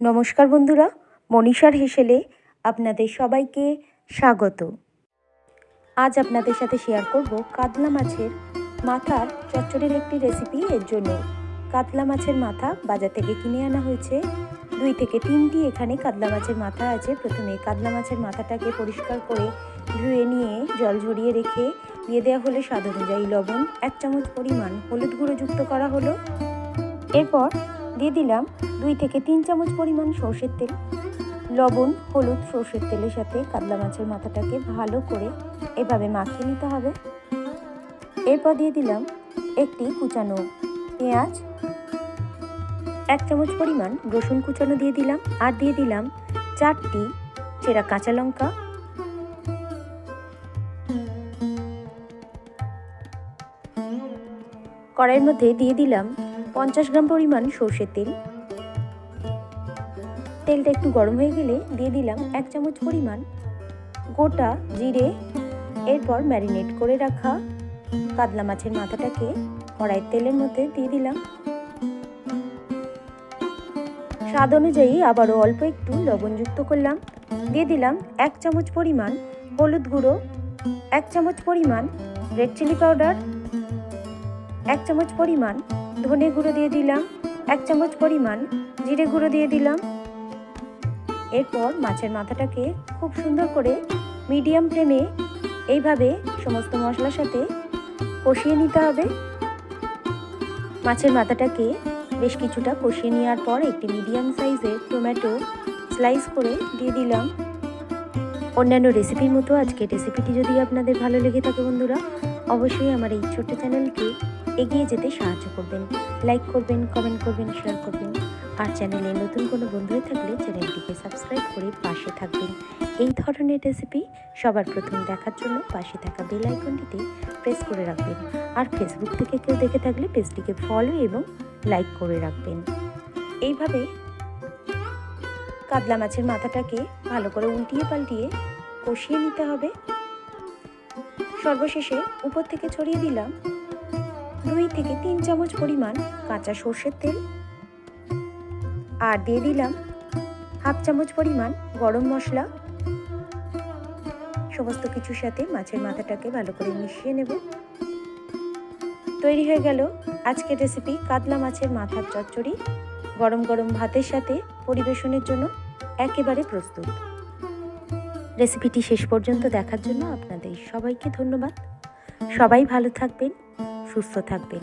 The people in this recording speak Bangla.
নমস্কার বন্ধুরা, মনীষার হেসেলে আপনাদের সবাইকে স্বাগত। আজ আপনাদের সাথে শেয়ার করব কাতলা মাছের মাথার চচ্চড়ির একটি রেসিপি এর জন্য। কাতলা মাছের মাথা বাজার থেকে কিনে আনা হয়েছে। দুই থেকে তিনটি এখানে কাতলা মাছের মাথা আছে। প্রথমে কাতলা মাছের মাথাটাকে পরিষ্কার করে ধুয়ে নিয়ে জল ঝরিয়ে রেখে দিয়ে দেওয়া হলো স্বাদ অনুযায়ী লবণ। এক চামচ পরিমাণ হলুদ গুঁড়ো যুক্ত করা হলো। এরপর দিয়ে দিলাম দুই থেকে তিন চামচ পরিমাণ সর্ষের তেল, লবণ, হলুদ সর্ষের তেলের সাথে কাতলা মাছের মাথাটাকে ভালো করে এভাবে মাখিয়ে নিতে হবে। এরপর দিয়ে দিলাম একটি কুচানো পেঁয়াজ, এক চামচ পরিমাণ রসুন কুচানো দিয়ে দিলাম আর দিয়ে দিলাম চারটি চেরা কাঁচা লঙ্কা। কড়াইয়ের মধ্যে দিয়ে দিলাম পঞ্চাশ গ্রাম পরিমাণ সর্ষের তেল। তেলটা একটু গরম হয়ে গেলে দিয়ে দিলাম এক চামচ পরিমাণ গোটা জিরে, এরপর ম্যারিনেট করে রাখা কাতলা মাছের মাথাটাকে কড়াইয়ের তেলের মধ্যে দিয়ে দিলাম। স্বাদ অনুযায়ী আবারও অল্প একটু লবণ যুক্ত করলাম। দিয়ে দিলাম এক চামচ পরিমাণ হলুদ গুঁড়ো, এক চামচ পরিমাণ রেড চিলি পাউডার, এক চামচ পরিমাণ ধনে গুঁড়ো দিয়ে দিলাম, এক চামচ পরিমাণ জিরে গুঁড়ো দিয়ে দিলাম। এরপর মাছের মাথাটাকে খুব সুন্দর করে মিডিয়াম ফ্লেমে এইভাবে সমস্ত মশলার সাথে কষিয়ে নিতে হবে। মাছের মাথাটাকে বেশ কিছুটা কষিয়ে নেওয়ার পর একটি মিডিয়াম সাইজের টমেটো স্লাইস করে দিয়ে দিলাম। অন্যান্য রেসিপির মতো আজকে রেসিপিটি যদি আপনাদের ভালো লেগে থাকে বন্ধুরা, অবশ্যই আমার এই ছোট্ট চ্যানেলকে এগিয়ে যেতে সাহায্য করবেন। লাইক করবেন কমেন্ট করবেন শেয়ার করবেন। আর চ্যানেলে নতুন কোনো বন্ধু থাকলে চ্যানেলটিকে সাবস্ক্রাইব করে পাশে থাকবেন। এই ধরনের রেসিপি সবার প্রথম দেখার জন্য পাশে থাকা বেল আইকনটিতে প্রেস করে রাখবেন। আর ফেসবুক থেকে কেউ দেখে থাকলে পেজটিকে ফলো এবং লাইক করে রাখবেন। এইভাবে কাতলা মাছের মাথাটাকে ভালো করে উল্টিয়ে পাল্টিয়ে কষিয়ে নিতে হবে। সর্বশেষে উপর থেকে ছড়িয়ে দিলাম দুই থেকে তিন চামচ পরিমাণ কাঁচা সর্ষের তেল আর দিয়ে দিলাম হাফ চামচ পরিমাণ গরম মশলা। সমস্ত কিছুর সাথে মাছের মাথাটাকে ভালো করে মিশিয়ে নেব। তৈরি হয়ে গেল আজকের রেসিপি কাতলা মাছের মাথার চচ্চড়ি। গরম গরম ভাতের সাথে পরিবেশনের জন্য একেবারে প্রস্তুত। রেসিপিটি শেষ পর্যন্ত দেখার জন্য আপনাদের সবাইকে ধন্যবাদ। সবাই ভালো থাকবেন। সুস্থ থাকবেন।